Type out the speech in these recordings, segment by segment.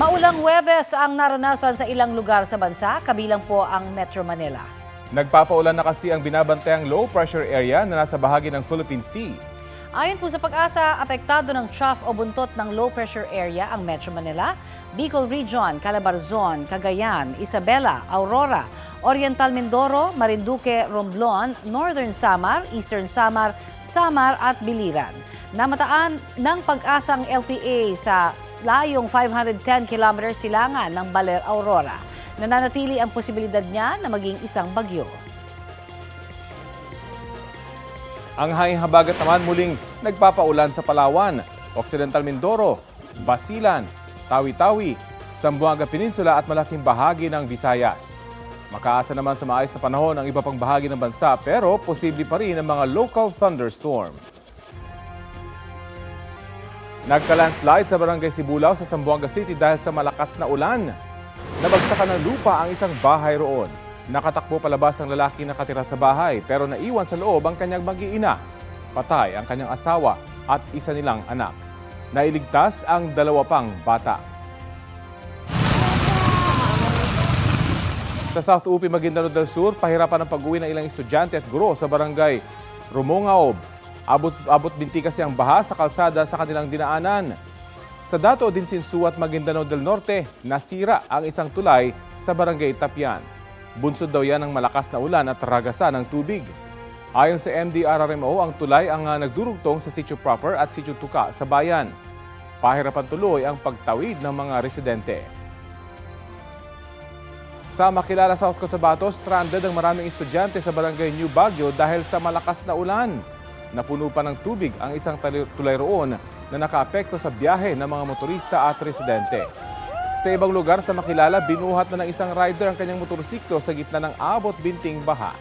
Maulang Webes ang naranasan sa ilang lugar sa bansa, kabilang po ang Metro Manila. Nagpapaulan na kasi ang binabantayang low pressure area na nasa bahagi ng Philippine Sea. Ayon po sa pag-asa, apektado ng trough o buntot ng low pressure area ang Metro Manila, Bicol Region, Calabarzon, Cagayan, Isabela, Aurora, Oriental Mindoro, Marinduque, Romblon, Northern Samar, Eastern Samar, Samar at Biliran. Namataan ng pag-asa ang LPA sa layong 510 km silangan ng Baler, Aurora. Nananatili ang posibilidad niya na maging isang bagyo. Ang hanging habagat naman muling nagpapaulan sa Palawan, Occidental Mindoro, Basilan, Tawi-Tawi, Zamboanga Peninsula at malaking bahagi ng Visayas. Makaasa naman sa maayos na panahon ang iba pang bahagi ng bansa pero posible pa rin ang mga local thunderstorm. Nagka-landslide sa barangay Sibulaw sa Zamboanga City dahil sa malakas na ulan. Nabagsakan ng lupa ang isang bahay roon. Nakatakbo palabas ang lalaki na nakatira sa bahay pero naiwan sa loob ang kanyang mag-iina. Patay ang kanyang asawa at isa nilang anak. Nailigtas ang dalawa pang bata. Sa South UP Maguindanao del Sur, pahirapan ang pag-uwi ng ilang estudyante at guro sa barangay Rumongaob. Abot, abot binti kasi ang baha sa kalsada sa kanilang dinaanan. Sa Dato din Sinsu at Maguindanao del Norte, nasira ang isang tulay sa barangay Tapian. Bunsod daw yan ng malakas na ulan at ragasan ng tubig. Ayon sa MDRRMO, ang tulay ang ah, nagdurugtong sa Sitio Proper at Sitio Tuka sa bayan. Pahirapan tuloy ang pagtawid ng mga residente. Sa makilala South Cotabato, stranded ang maraming estudyante sa barangay New Baguio dahil sa malakas na ulan. Napuno pa ng tubig ang isang tulay roon na nakaapekto sa biyahe ng mga motorista at residente. Sa ibang lugar sa makilala, binuhat na ng isang rider ang kanyang motorsiklo sa gitna ng abot binting baha.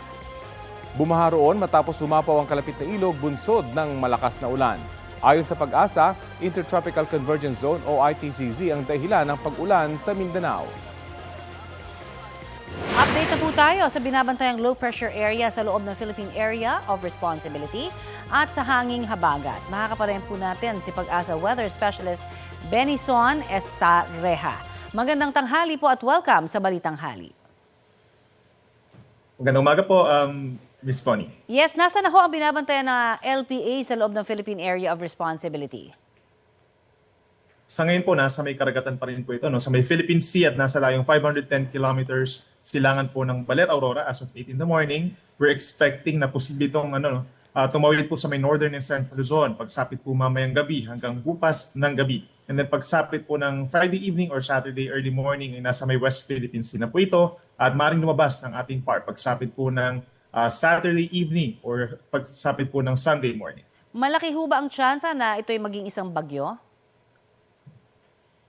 Bumaha roon matapos humapaw ang kalapit na ilog bunsod ng malakas na ulan. Ayon sa pag-asa, Intertropical Convergence Zone o ITCZ ang dahilan ng pag-ulan sa Mindanao. Update na po tayo sa binabantayang low pressure area sa loob ng Philippine Area of Responsibility at sa hanging habagat. Makakaparehan po natin si Pag-asa Weather Specialist Benison Estareja. Magandang tanghali po at welcome sa Balitang Hali. Magandang umaga po, um, Miss Connie. Yes, nasa na ho ang binabantayan na LPA sa loob ng Philippine Area of Responsibility? Sa ngayon po, nasa may karagatan pa rin po ito. No? Sa may Philippine Sea at nasa layong 510 kilometers silangan po ng Baler Aurora as of 8 in the morning. We're expecting na posible itong ano, no, ah, tumawid po sa may northern and central Luzon. Pagsapit po mamayang gabi hanggang bukas ng gabi. And then pagsapit po ng Friday evening or Saturday early morning ay nasa may West Philippine Sea na po ito at maring lumabas ng ating part pagsapit po ng ah, Saturday evening or pagsapit po ng Sunday morning. Malaki ho ba ang tsansa na ito'y maging isang bagyo?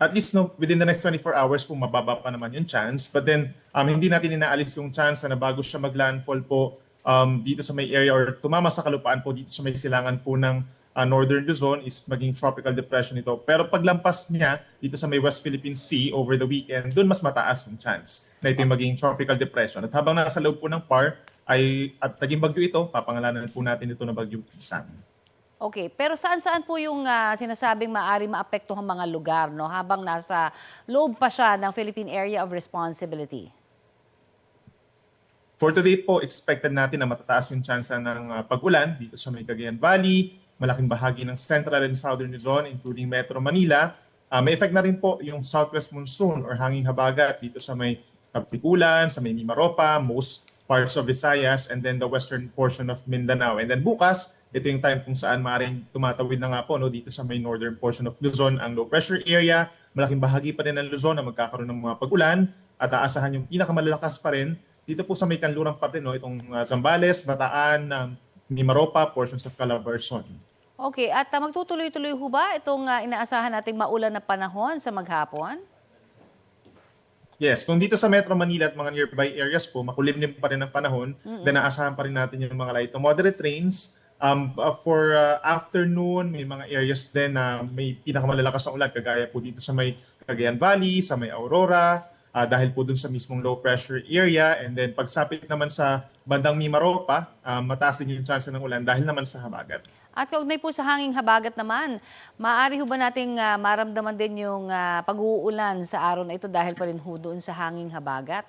at least no, within the next 24 hours po mababa pa naman yung chance. But then, um, hindi natin inaalis yung chance na bago siya mag-landfall po um, dito sa may area or tumama sa kalupaan po dito sa may silangan po ng uh, Northern Luzon is maging tropical depression ito. Pero paglampas niya dito sa may West Philippine Sea over the weekend, doon mas mataas yung chance na ito yung maging tropical depression. At habang nasa loob po ng PAR, ay, at naging bagyo ito, papangalanan po natin ito na bagyong Isan. Okay, pero saan-saan po yung ah, sinasabing maaari maapektuhan mga lugar no habang nasa loob pa siya ng Philippine Area of Responsibility? For today po, expected natin na matataas yung chance ng uh, pag-ulan dito sa may Cagayan Valley, malaking bahagi ng Central and Southern Luzon, including Metro Manila. Uh, may effect na rin po yung southwest monsoon or hanging habagat dito sa may Kapikulan, sa may Mimaropa, most parts of Visayas, and then the western portion of Mindanao. And then bukas, ito yung time kung saan maaaring tumatawid na nga po no, dito sa may northern portion of Luzon ang low pressure area. Malaking bahagi pa rin ng Luzon na magkakaroon ng mga pag-ulan at aasahan yung pinakamalalakas pa rin dito po sa may kanlurang parte, no, itong uh, Zambales, Bataan, um, Mimaropa, portions of Calabarzon. Okay, at ah, magtutuloy-tuloy ho ba itong ah, inaasahan nating maulan na panahon sa maghapon? Yes, kung dito sa Metro Manila at mga nearby areas po, makulimlim pa rin ang panahon, then naasahan pa rin natin yung mga light to moderate rains. Um, uh, for uh, afternoon, may mga areas din na may pinakamalalakas na ulan, kagaya po dito sa may Cagayan Valley, sa may Aurora, ah, dahil po dun sa mismong low pressure area. And then pagsapit naman sa bandang Mimaropa, ah, mataas din yung chance ng ulan dahil naman sa habagat. At kaugnay po sa hanging habagat naman, maaari ho ba nating ah, maramdaman din yung ah, pag-uulan sa araw na ito dahil pa rin ho doon sa hanging habagat?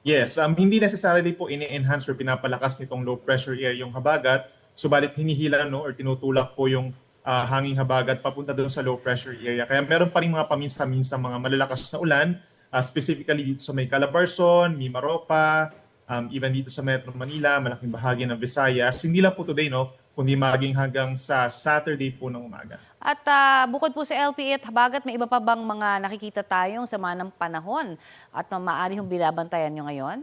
Yes, um, hindi necessarily po ini-enhance or pinapalakas nitong low pressure area yung habagat, subalit hinihila no, or tinutulak po yung ah, hanging habagat papunta doon sa low pressure area. Kaya meron pa rin mga paminsa-minsa mga malalakas na ulan, ah, specifically dito sa may Calabarzon, Mimaropa, um, even dito sa Metro Manila, malaking bahagi ng Visayas. Hindi lang po today, no, kundi maging hanggang sa Saturday po ng umaga. At ah, bukod po sa LPA at habagat, may iba pa bang mga nakikita tayong sama ng panahon at maaari hong binabantayan nyo ngayon?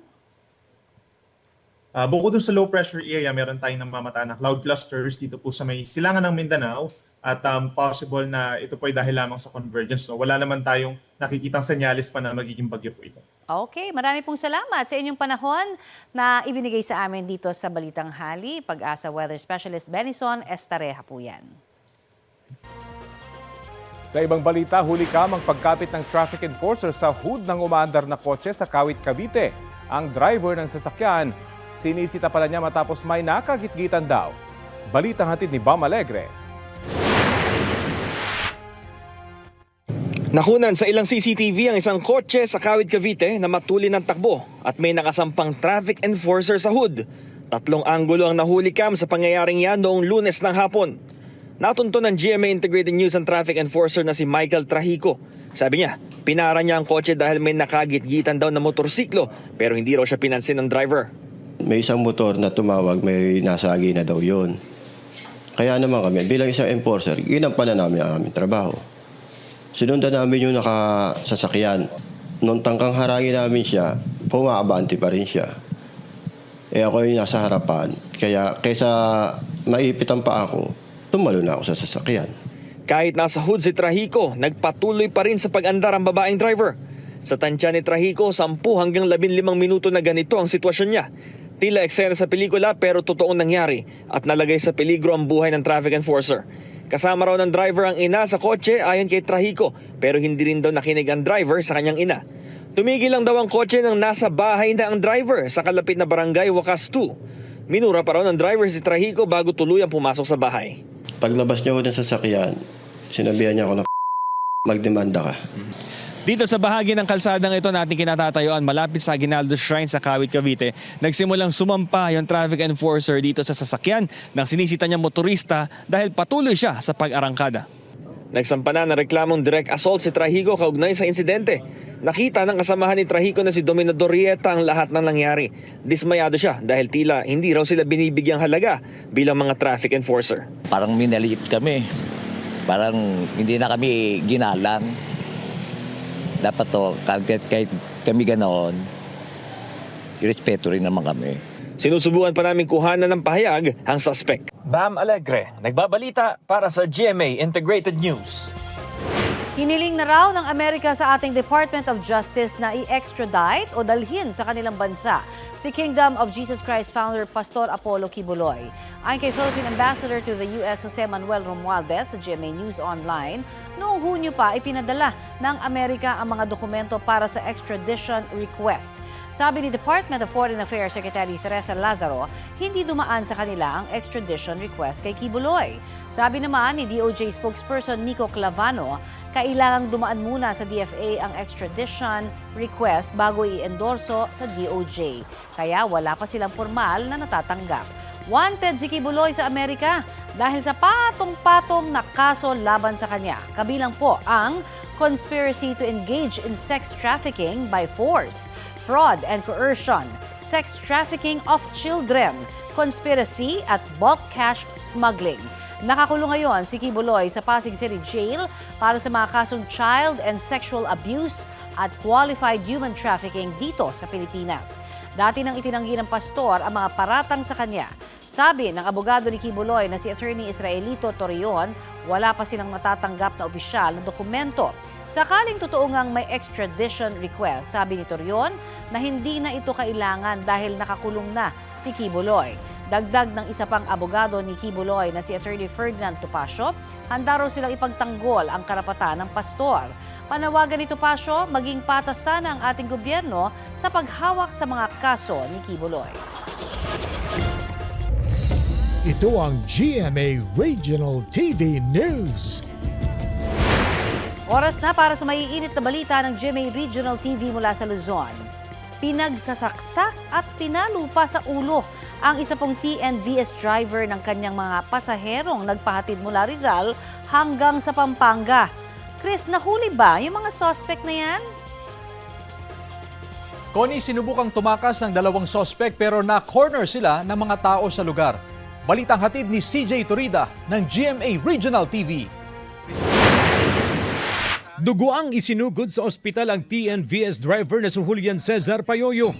Ah, bukod dun sa low pressure area, meron tayong namamataan na cloud clusters dito po sa may silangan ng Mindanao at um, possible na ito po ay dahil lamang sa convergence. No? Wala naman tayong nakikitang senyalis pa na magiging bagyo po ito. Okay, marami pong salamat sa inyong panahon na ibinigay sa amin dito sa Balitang Hali. Pag-asa Weather Specialist Benison Estareja po yan. Sa ibang balita, huli ka pagkapit ng traffic enforcer sa hood ng umaandar na kotse sa Kawit, Cavite. Ang driver ng sasakyan, sinisita pala niya matapos may nakagitgitan daw. Balitang hatid ni Bam Alegre. Nakunan sa ilang CCTV ang isang kotse sa Kawit, Cavite na matuli ng takbo at may nakasampang traffic enforcer sa hood. Tatlong anggulo ang nahuli cam sa pangyayaring yan noong lunes ng hapon. Natunto ng GMA Integrated News and Traffic Enforcer na si Michael Trahico. Sabi niya, pinara niya ang kotse dahil may nakagitgitan daw na motorsiklo pero hindi raw siya pinansin ng driver. May isang motor na tumawag, may nasagi na daw yon. Kaya naman kami, bilang isang enforcer, ginampanan namin ang aming trabaho. Sinundan namin yung nakasasakyan. Nung tangkang harangin namin siya, pumaabante pa rin siya. Eh ako yung nasa harapan. Kaya kaysa maipitan pa ako, tumalo na ako sa sasakyan. Kahit nasa hood si Trahico, nagpatuloy pa rin sa pag-andar ang babaeng driver. Sa tansya ni Trahico, 10 hanggang 15 minuto na ganito ang sitwasyon niya. Tila eksena sa pelikula pero totoong nangyari at nalagay sa peligro ang buhay ng traffic enforcer. Kasama raw ng driver ang ina sa kotse ayon kay Trahico pero hindi rin daw nakinig ang driver sa kanyang ina. Tumigil lang daw ang kotse nang nasa bahay na ang driver sa kalapit na barangay Wakas 2. Minura pa raw ng driver si Trahico bago tuluyang pumasok sa bahay. Paglabas niya ako ng sasakyan, sinabihan niya ako na magdemanda ka. Dito sa bahagi ng kalsadang ito natin kinatatayuan malapit sa Aguinaldo Shrine sa Kawit, Cavite, nagsimulang sumampa yung traffic enforcer dito sa sasakyan ng sinisita niyang motorista dahil patuloy siya sa pag-arangkada. Nagsampa na ng reklamong direct assault si Trahico kaugnay sa insidente. Nakita ng kasamahan ni Trahico na si Dominador Rieta ang lahat ng nangyari. Dismayado siya dahil tila hindi raw sila binibigyang halaga bilang mga traffic enforcer. parang minaliit kami. Parang hindi na kami ginalang. Dapat to, kahit, kahit kami ganoon, irespeto rin naman kami. Sinusubukan pa namin kuhanan ng pahayag ang suspect. Bam Alegre, nagbabalita para sa GMA Integrated News. Hiniling na raw ng Amerika sa ating Department of Justice na i-extradite o dalhin sa kanilang bansa si Kingdom of Jesus Christ founder Pastor Apollo Kibuloy. Ayon kay Philippine Ambassador to the U.S. Jose Manuel Romualdez sa GMA News Online, noong Hunyo pa ipinadala ng Amerika ang mga dokumento para sa extradition request. Sabi ni Department of Foreign Affairs Secretary Teresa Lazaro, hindi dumaan sa kanila ang extradition request kay Kibuloy. Sabi naman ni DOJ spokesperson Nico Clavano, kailangang dumaan muna sa DFA ang extradition request bago i-endorso sa DOJ. Kaya wala pa silang formal na natatanggap. Wanted si Kibuloy sa Amerika dahil sa patong-patong na kaso laban sa kanya. Kabilang po ang conspiracy to engage in sex trafficking by force, fraud and coercion, sex trafficking of children, conspiracy at bulk cash smuggling. Nakakulong ngayon si Kibuloy sa Pasig City Jail para sa mga kasong child and sexual abuse at qualified human trafficking dito sa Pilipinas. Dati nang itinanggi ng pastor ang mga paratang sa kanya. Sabi ng abogado ni Kibuloy na si Attorney Israelito Torreon, wala pa silang natatanggap na opisyal na dokumento. Sakaling totoo ngang may extradition request, sabi ni Torreon na hindi na ito kailangan dahil nakakulong na si Kibuloy. Dagdag ng isa pang abogado ni Kibuloy na si Attorney Ferdinand Topacio, handa raw silang ipagtanggol ang karapatan ng pastor. Panawagan ni Topacio, maging patas sana ang ating gobyerno sa paghawak sa mga kaso ni Kibuloy. Ito ang GMA Regional TV News. Oras na para sa maiinit na balita ng GMA Regional TV mula sa Luzon. Pinagsasaksak at pinalupa sa ulo ang isa pong TNVS driver ng kanyang mga pasaherong nagpahatid mula Rizal hanggang sa Pampanga. Chris, nahuli ba yung mga suspect na yan? Connie, sinubukang tumakas ng dalawang sospek pero na-corner sila ng mga tao sa lugar. Balitang hatid ni CJ Torida ng GMA Regional TV. Duguang isinugod sa ospital ang TNVS driver na si Julian Cesar Payoyo.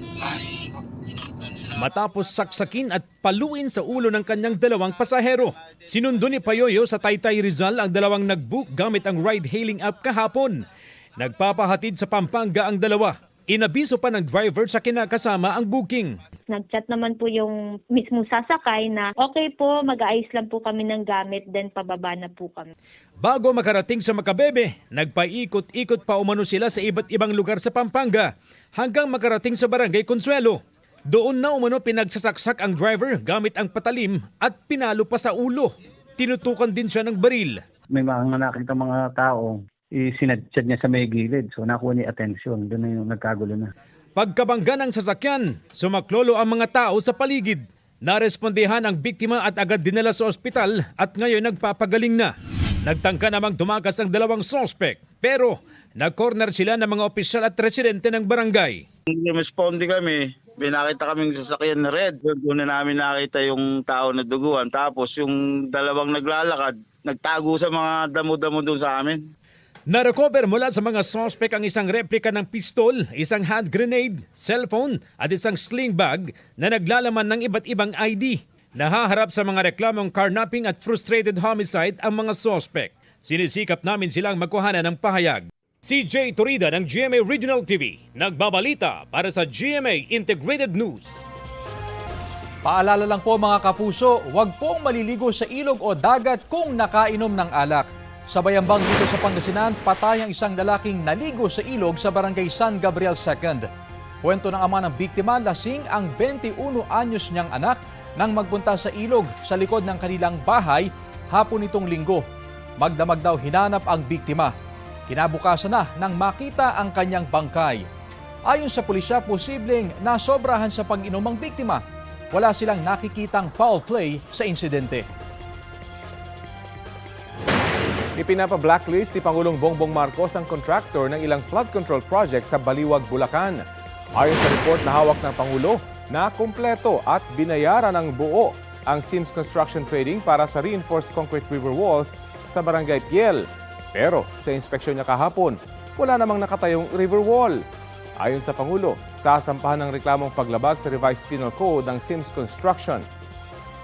Matapos saksakin at paluin sa ulo ng kanyang dalawang pasahero. Sinundo ni Payoyo sa Taytay Rizal ang dalawang nagbook gamit ang ride-hailing app kahapon. Nagpapahatid sa Pampanga ang dalawa. Inabiso pa ng driver sa kinakasama ang booking. Nag-chat naman po yung mismo sasakay na okay po, mag-aayos lang po kami ng gamit, then pababa na po kami. Bago makarating sa Makabebe, nagpaikot-ikot pa umano sila sa iba't ibang lugar sa Pampanga hanggang makarating sa Barangay Consuelo. Doon na umano pinagsasaksak ang driver gamit ang patalim at pinalo pa sa ulo. Tinutukan din siya ng baril. may mga nakita mga tao, isinadchad niya sa may gilid. So nakuha ni atensyon. Doon na yung nagkagulo na. Pagkabangga ng sasakyan, sumaklolo ang mga tao sa paligid. Narespondehan ang biktima at agad dinala sa ospital at ngayon nagpapagaling na. Nagtangka namang tumakas ang dalawang sospek pero nag-corner sila ng mga opisyal at residente ng barangay. Responde kami, binakita kaming sasakyan na red. Doon na namin nakita yung tao na duguan. Tapos yung dalawang naglalakad, nagtago sa mga damo-damo doon sa amin. Narecover mula sa mga sospek ang isang replika ng pistol, isang hand grenade, cellphone at isang sling bag na naglalaman ng iba't ibang ID. Nahaharap sa mga reklamong carnapping at frustrated homicide ang mga sospek. Sinisikap namin silang magkuhanan ng pahayag. CJ Torida ng GMA Regional TV, nagbabalita para sa GMA Integrated News. Paalala lang po mga kapuso, huwag pong maliligo sa ilog o dagat kung nakainom ng alak. Sa Bayambang dito sa Pangasinan, patay ang isang lalaking naligo sa ilog sa barangay San Gabriel II. Kwento ng ama ng biktima, lasing ang 21 anyos niyang anak nang magpunta sa ilog sa likod ng kanilang bahay hapon nitong linggo. Magdamag daw hinanap ang biktima. Kinabukasan na nang makita ang kanyang bangkay. Ayon sa pulisya, posibleng nasobrahan sa pag-inom ang biktima. Wala silang nakikitang foul play sa insidente. Ipinapa-blacklist ni Pangulong Bongbong Marcos ang contractor ng ilang flood control project sa Baliwag, Bulacan. Ayon sa report na hawak ng Pangulo, na kumpleto at binayaran ng buo ang Sims Construction Trading para sa reinforced concrete river walls sa Barangay Piel. Pero sa inspeksyon niya kahapon, wala namang nakatayong river wall. Ayon sa Pangulo, sasampahan ng reklamong paglabag sa revised penal code ng Sims Construction.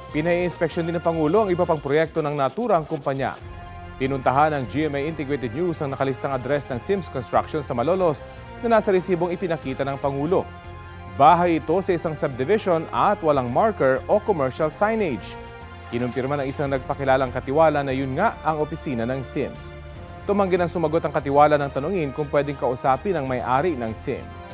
Pinai-inspeksyon din ng Pangulo ang iba pang proyekto ng naturang kumpanya. Pinuntahan ng GMA Integrated News ang nakalistang address ng Sims Construction sa Malolos na nasa resibong ipinakita ng Pangulo. Bahay ito sa isang subdivision at walang marker o commercial signage. Kinumpirma ng isang nagpakilalang katiwala na yun nga ang opisina ng Sims. Tumanggi ng sumagot ang katiwala ng tanungin kung pwedeng kausapin ang may-ari ng Sims.